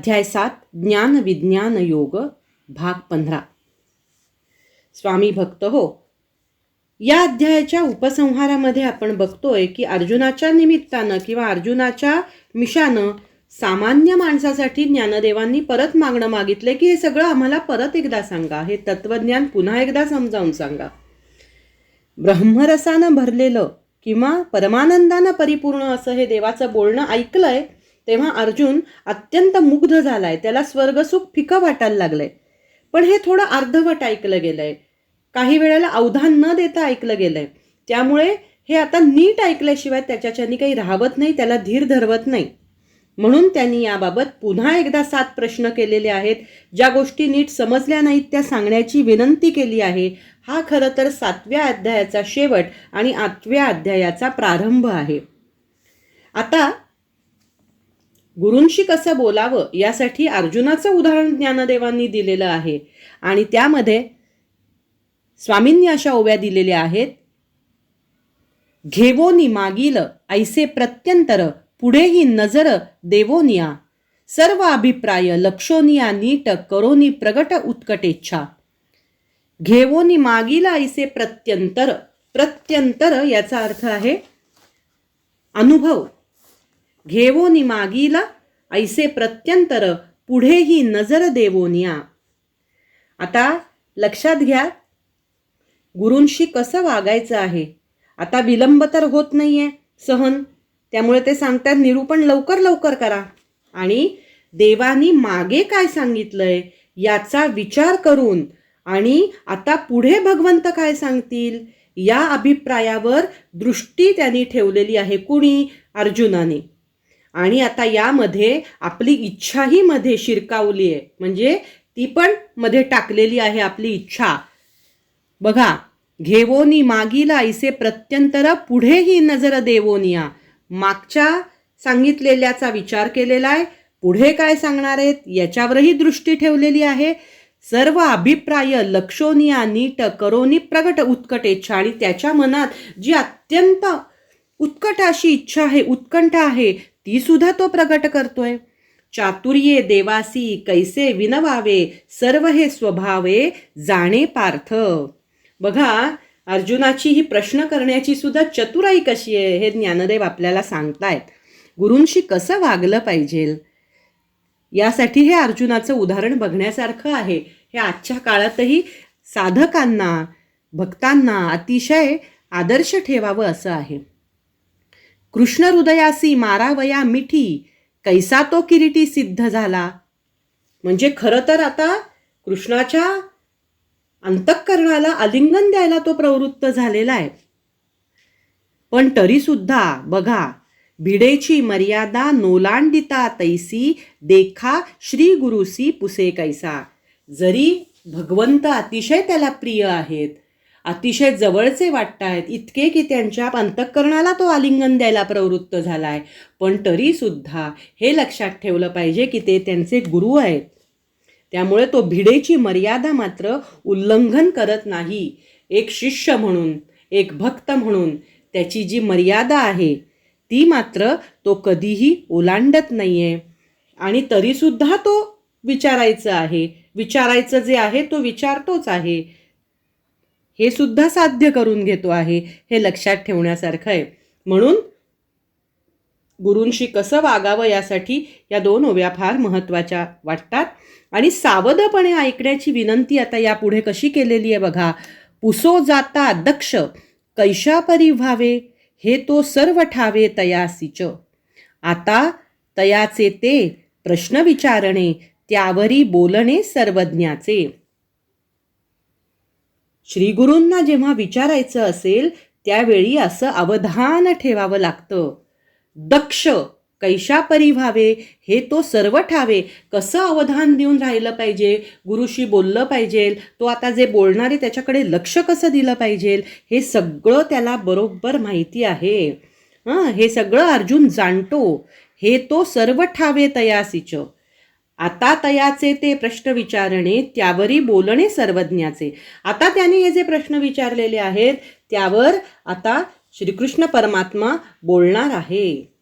अध्याय सात ज्ञान विज्ञान योग भाग पंधरा. स्वामी भक्त हो. या अध्यायाच्या उपसंहारामध्ये आपण बघतोय की अर्जुनाच्या निमित्तानं किंवा अर्जुनाच्या मिशानं सामान्य माणसासाठी ज्ञानदेवांनी परत मागणं मागितले की हे सगळं आम्हाला परत एकदा सांगा हे तत्वज्ञान पुन्हा एकदा समजावून सांगा. ब्रह्मरसानं भरलेलं किंवा परमानंदानं परिपूर्ण असं हे देवाचं बोलणं ऐकलंय तेव्हा अर्जुन अत्यंत मुग्ध झालाय. त्याला स्वर्गसुख फिकं वाटायला लागलंय. पण हे थोडं अर्धवट ऐकलं गेलंय. काही वेळेला अवधान न देता ऐकलं गेलंय. त्यामुळे हे आता नीट ऐकल्याशिवाय त्याच्याच्यानी काही राहवत नाही त्याला धीर धरवत नाही. म्हणून त्यांनी याबाबत पुन्हा एकदा सात प्रश्न केलेले आहेत. ज्या गोष्टी नीट समजल्या नाहीत त्या सांगण्याची विनंती केली आहे. हा खरं तर सातव्या अध्यायाचा शेवट आणि आठव्या अध्यायाचा प्रारंभ आहे. आता गुरूंशी कसं बोलावं यासाठी अर्जुनाचं उदाहरण ज्ञानदेवांनी दिलेलं आहे. आणि त्यामध्ये स्वामींनी अशा ओव्या दिलेल्या आहेत. घेवोनी मागील ऐसे प्रत्यंतर पुढेही नजर देवोनिया. सर्व अभिप्राय लक्षोनिया नीट करोनी प्रगट उत्कटेच्छा. घेवोनी मागील ऐसे प्रत्यंतर प्रत्यंतर याचा अर्थ आहे अनुभव. घेवोनी मागील ऐसे प्रत्यंतर पुढेही नजर देवोनिया आता लक्षात घ्या गुरूंशी कसं वागायचं आहे? आता विलंब तर होत नाहीये सहन. त्यामुळे ते सांगतात निरूपण लवकर लवकर करा. आणि देवानी मागे काय सांगितलंय याचा विचार करून आणि आता पुढे भगवंत काय सांगतील? या अभिप्रायावर दृष्टी त्यांनी ठेवलेली आहे कुणी? अर्जुनाने. आणि आता यामध्ये आपली इच्छाही मध्ये शिरकावली आहे. म्हणजे ती पण मध्ये टाकलेली आहे आपली इच्छा. बघा घेवोनी मागीला ऐसे प्रत्यंतर पुढेही नजर देवोनिया. मागच्या सांगितलेल्याचा विचार केलेला आहे. पुढे काय सांगणार आहेत? याच्यावरही दृष्टी ठेवलेली आहे. सर्व अभिप्राय लक्षोनिया नीट करोनी प्रगट उत्कटेच्छा आणि त्याच्या मनात जी अत्यंत उत्कट अशी इच्छा आहे उत्कंठ आहे ती सुद्धा तो प्रगट करतोय. चातुर्ये देवासी कैसे विनवावे सर्व हे स्वभावे जाणे पार्थ. बघा अर्जुनाची ही प्रश्न करण्याची सुद्धा चतुराई कशी आहे हे ज्ञानदेव आपल्याला सांगतायत. गुरूंशी कसं वागलं पाहिजे? यासाठी हे अर्जुनाचं उदाहरण बघण्यासारखं आहे. हे आजच्या काळातही साधकांना भक्तांना अतिशय आदर्श ठेवावं असं आहे. कृष्ण हृदयासी मारावया मिठी कैसा तो किरीटी सिद्ध झाला? म्हणजे खरं तर आता कृष्णाच्या अंतःकरणाला आलिंगन द्यायला तो प्रवृत्त झालेला आहे. पण तरीसुद्धा बघा भिडेची मर्यादा नोलांडिता तैसी देखा श्री गुरुसी पुसे कैसा. जरी भगवंत अतिशय त्याला प्रिय आहेत अतिशय जवळचे वाटत आहेत इतके की त्यांच्या अंतःकरणाला तो आलिंगन द्यायला प्रवृत्त झाला आहे पण तरीसुद्धा हे लक्षात ठेवलं पाहिजे की ते त्यांचे गुरु आहेत. त्यामुळे तो भिडेची मर्यादा मात्र उल्लंघन करत नाही. एक शिष्य म्हणून एक भक्त म्हणून त्याची जी मर्यादा आहे ती मात्र तो कधीही ओलांडत नाही आहे आणि तरीसुद्धा तो विचारायचं आहे. विचारायचं जे आहे तो विचारतोच आहे. हे सुद्धा साध्य करून घेतो आहे हे लक्षात ठेवण्यासारखं आहे. म्हणून गुरूंशी कसं वागावं यासाठी या दोन ओव्या फार महत्त्वाच्या वाटतात. आणि सावधपणे ऐकण्याची विनंती आता यापुढे कशी केलेली आहे बघा. पुसो जाता दक्ष कैशापरी व्हावे हे तो सर्व ठावे तयासीच. आता तयाचे ते प्रश्न विचारणे त्यावरी बोलणे सर्वज्ञाचे. श्रीगुरूंना जेव्हा विचारायचं असेल त्यावेळी असं अवधान ठेवावं लागतं. दक्ष कैशापरी व्हावे हे तो सर्व ठावे. कसं अवधान देऊन राहिलं पाहिजे? गुरुशी बोललं पाहिजे. तो आता जे बोलणारे त्याच्याकडे लक्ष कसं दिलं पाहिजे? हे सगळं त्याला बरोबर माहिती आहे. हां हे सगळं अर्जुन जाणतो. हे तो सर्व ठावे तयासीचं. आता तयाचे ते प्रश्न विचारणे त्यावरी बोलणे सर्वज्ञाचे. आता त्याने हे जे प्रश्न विचारलेले आहेत त्यावर आता श्रीकृष्ण परमात्मा बोलणार आहे.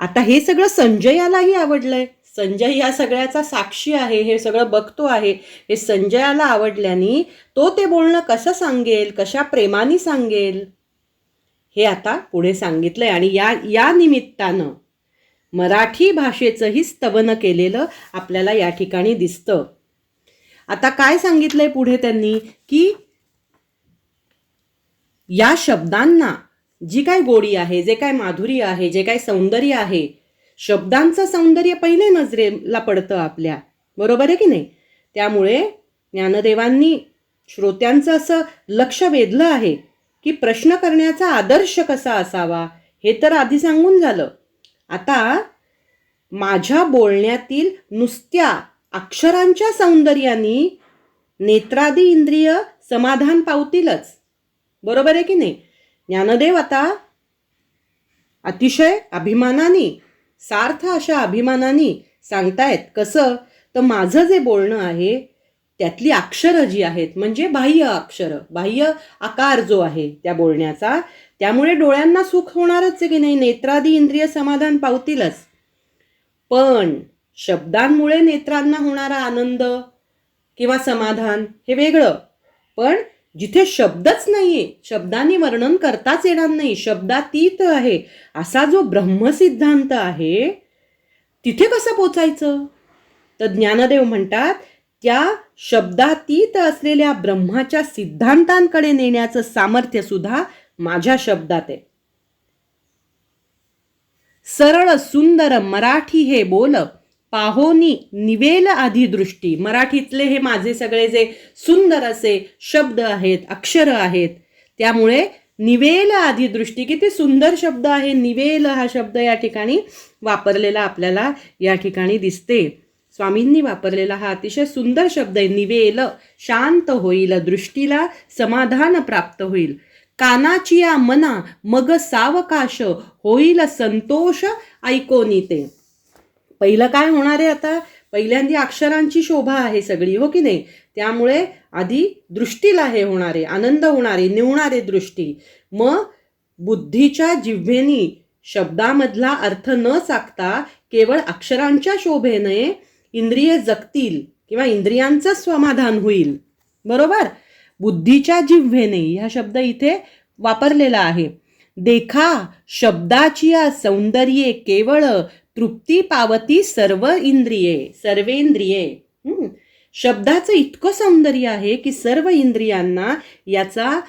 आता हे सगळं संजयालाही आवडलंय. संजय या सगळ्याचा साक्षी आहे हे सगळं बघतो आहे. हे संजयाला आवडल्याने तो ते बोलणं कसं सांगेल कशा प्रेमाने सांगेल हे आता पुढे सांगितलंय. आणि या या निमित्तानं मराठी भाषेचंही स्तवन केलेलं आपल्याला या ठिकाणी दिसतं. आता काय सांगितलंय पुढे त्यांनी? की या शब्दांना जी काय गोडी आहे जे काय माधुरी आहे जे काय सौंदर्य आहे शब्दांचं सौंदर्य पहिले नजरेला पडतं आपल्या. बरोबर आहे की नाही? त्यामुळे ज्ञानदेवांनी श्रोत्यांचं असं लक्ष वेधलं आहे की प्रश्न करण्याचा आदर्श कसा असावा हे तर आधी सांगून झालं. आता माझ्या बोलण्यातील नुसत्या अक्षरांच्या सौंदर्याने नेत्रादी इंद्रिय समाधान पावतीलच. बरोबर आहे की नाही? ज्ञानदेव आता अतिशय अभिमानाने सार्थ अशा अभिमानाने सांगतायत कसं? तर माझं जे बोलणं आहे त्यातली अक्षरं जी आहेत म्हणजे बाह्य अक्षरं बाह्य आकार जो आहे त्या बोलण्याचा त्यामुळे डोळ्यांना सुख होणारच आहे की नाही? नेत्रादी इंद्रिय समाधान पावतीलच. पण शब्दांमुळे नेत्रांना होणारा आनंद किंवा समाधान हे वेगळं. पण जिथे शब्दच नाहीये शब्दांनी वर्णन करताच येणार नाही शब्दातीत आहे असा जो ब्रह्मसिद्धांत आहे तिथे कसं पोचायचं? तर ज्ञानदेव म्हणतात त्या शब्दातीत असलेल्या ब्रह्माच्या सिद्धांतांकडे नेण्याचं सामर्थ्य सुद्धा माझ्या शब्दात आहे. सरळ सुंदर मराठी हे बोल पाहोनी निवेल आधी दृष्टी मराठीतले हे माझे सगळे जे सुंदर असे शब्द आहेत अक्षर आहेत त्यामुळे निवेल आधी दृष्टी किती सुंदर शब्द आहे. निवेल हा शब्द या ठिकाणी वापरलेला आपल्याला या ठिकाणी दिसते. स्वामींनी वापरलेला हा अतिशय सुंदर शब्द आहे निवेल शांत होईल दृष्टीला समाधान प्राप्त होईल. कानाची या मना मग सावकाश होईल संतोष ऐकोनी ते पहिलं काय होणार आहे आता? पहिल्यांदी अक्षरांची शोभा आहे सगळी हो की नाही? त्यामुळे आधी दृष्टीला हे होणारे आनंद होणारे निवणारे दृष्टी. मग बुद्धीच्या जिव्हेनी शब्दामधला अर्थ न चाकता केवळ अक्षरांच्या शोभेने इंद्रिय जगतील किंवा इंद्रियांचं समाधान होईल. बरोबर? बुद्धीच्या जिव्हेने हा शब्द इथे वापरलेला आहे. देखा शब्दाची सौंदर्ये केवळ तृप्ती पावती सर्व इंद्रिये सर्वेंद्रिये. शब्दाचं इतकं सौंदर्य आहे की सर्व इंद्रियांना याचा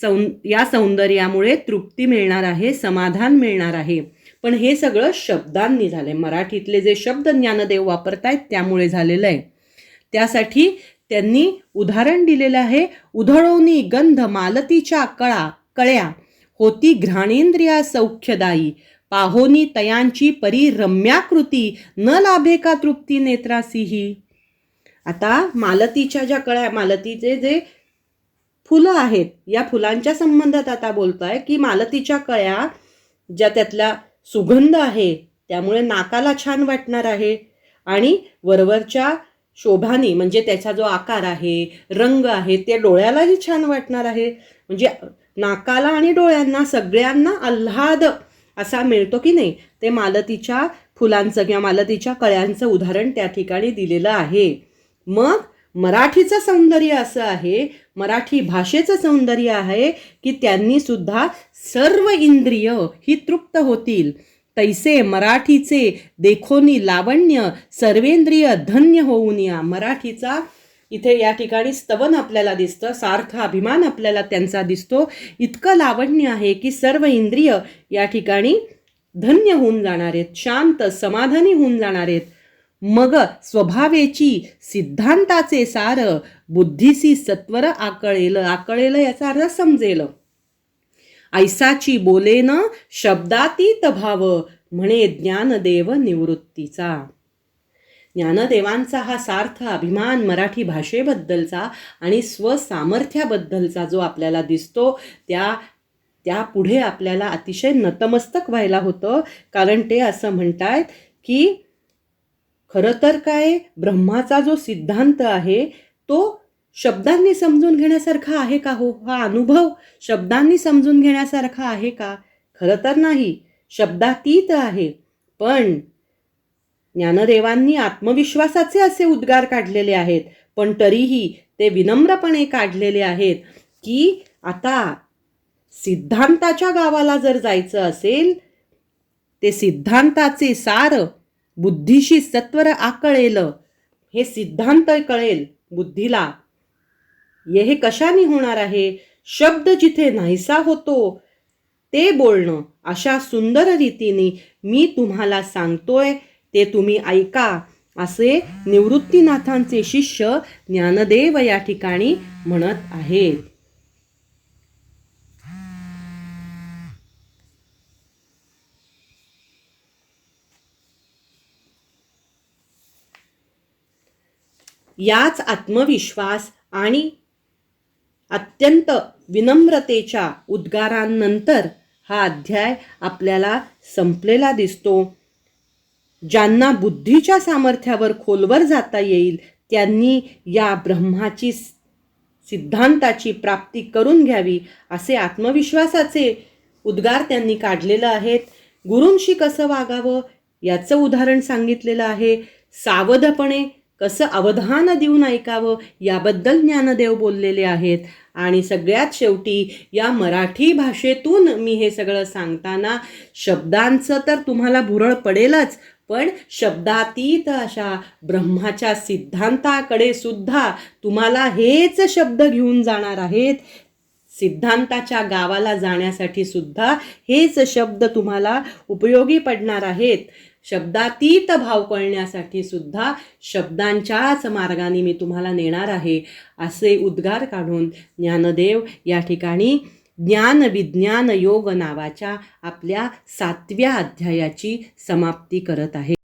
सौ या सौंदर्यामुळे तृप्ती मिळणार आहे समाधान मिळणार आहे. पण हे सगळं शब्दांनी झालं आहे मराठीतले जे शब्द ज्ञानदेव वापरतायत त्यामुळे झालेलं आहे. त्यासाठी त्यांनी उदाहरण दिलेलं आहे. उधळवणी गंध मालतीच्या कळा कळ्या होती घ्राणेंद्रिया सौख्यदायी पाहोनी तयांची परी रम्याकृती न लाभे का तृप्ती नेत्रासीही. आता मालतीच्या ज्या कळ्या मालतीचे जे फुलं आहेत या फुलांच्या संबंधात आता बोलताय की मालतीच्या कळ्या ज्या त्यातल्या सुगंध आहे त्यामुळे नाकाला छान वाटणार आहे. आणि वरवरच्या शोभानी म्हणजे त्याचा जो आकार आहे रंग आहे ते डोळ्यालाही छान वाटणार आहे. म्हणजे नाकाला आणि डोळ्यांना सगळ्यांना आल्हाद असा मिळतो की नाही ते मालतीच्या फुलांचं किंवा मालतीच्या कळ्यांचं उदाहरण त्या ठिकाणी दिलेलं आहे. मग मराठीचं सौंदर्य असं आहे मराठी भाषेचं सौंदर्य आहे की त्यांनी सुद्धा सर्व इंद्रिय ही तृप्त होतील. तैसे मराठीचे देखोनी लावण्य सर्वेंद्रिय धन्य होऊन या मराठीचा. इथे या ठिकाणी स्तवन आपल्याला दिसतं सार्थ अभिमान आपल्याला त्यांचा दिसतो. इतकं लावण्य आहे की सर्व इंद्रिय या ठिकाणी धन्य होऊन जाणार आहेत शांत समाधानी होऊन जाणार आहेत. मग स्वभावेची सिद्धांताचे सार बुद्धीसी सत्वर आकळेल आकळेल याचा अर्थ समजेल. ऐसाची बोलेन शब्दातीत भाव म्हणे ज्ञानदेव निवृत्तीचा. ज्ञानदेवांचा हा सार्थ अभिमान मराठी भाषेबद्दलचा आणि स्वसामर्थ्याबद्दलचा जो आपल्याला दिसतो त्या त्यापुढे आपल्याला अतिशय नतमस्तक व्हायला होतं. कारण ते असं म्हणतायत की खरं तर काय? ब्रह्माचा जो सिद्धांत आहे तो शब्दांनी समजून घेण्यासारखा आहे का हो? हा अनुभव शब्दांनी समजून घेण्यासारखा आहे का? खरं तर नाही. शब्दातीत आहे. पण ज्ञानदेवांनी आत्मविश्वासाचे असे उद्गार काढलेले आहेत. पण तरीही ते विनम्रपणे काढलेले आहेत की आता सिद्धांताच्या गावाला जर जायचं असेल ते सिद्धांताचे सार बुद्धीशी सत्वर आकळेल हे सिद्धांत कळेल बुद्धीला. ये हे कशाने होणार आहे? शब्द जिथे नाहीसा होतो ते बोलणं अशा सुंदर रीतीने मी तुम्हाला सांगतोय ते तुम्ही ऐका. असे निवृत्तीनाथांचे शिष्य ज्ञानदेव या ठिकाणी म्हणत आहेत. याच आत्मविश्वास आणि अत्यंत विनम्रतेच्या उद्गारांनंतर हा अध्याय आपल्याला संपलेला दिसतो. ज्यांना बुद्धीच्या सामर्थ्यावर खोलवर जाता येईल त्यांनी या ब्रह्माची सिद्धांताची प्राप्ती करून घ्यावी असे आत्मविश्वासाचे उद्गार त्यांनी काढलेलं आहेत. गुरूंशी कसं वागावं याचं उदाहरण सांगितलेलं आहे. सावधपणे कसं अवधान देऊन ऐकावं याबद्दल ज्ञानदेव बोललेले आहेत. आणि सगळ्यात शेवटी या मराठी भाषेतून मी हे सगळं सांगताना शब्दांचं तर तुम्हाला भुरळ पडेलच पण शब्दातीत अशा ब्रह्माच्या सिद्धांताकडे सुद्धा तुम्हाला हेच शब्द घेऊन जाणार आहेत. सिद्धांताच्या गावाला जाण्यासाठी सुद्धा हेच शब्द तुम्हाला उपयोगी पडणार आहेत. शब्दातीत भाव कळण्यासाठी सुद्धा शब्दांच्याच मार्गाने मी तुम्हाला नेणार आहे असे उद्गार काढून ज्ञानदेव या ठिकाणी ज्ञान विज्ञान योग नावाच्या आपल्या सातव्या अध्यायाची समाप्ती करत आहे.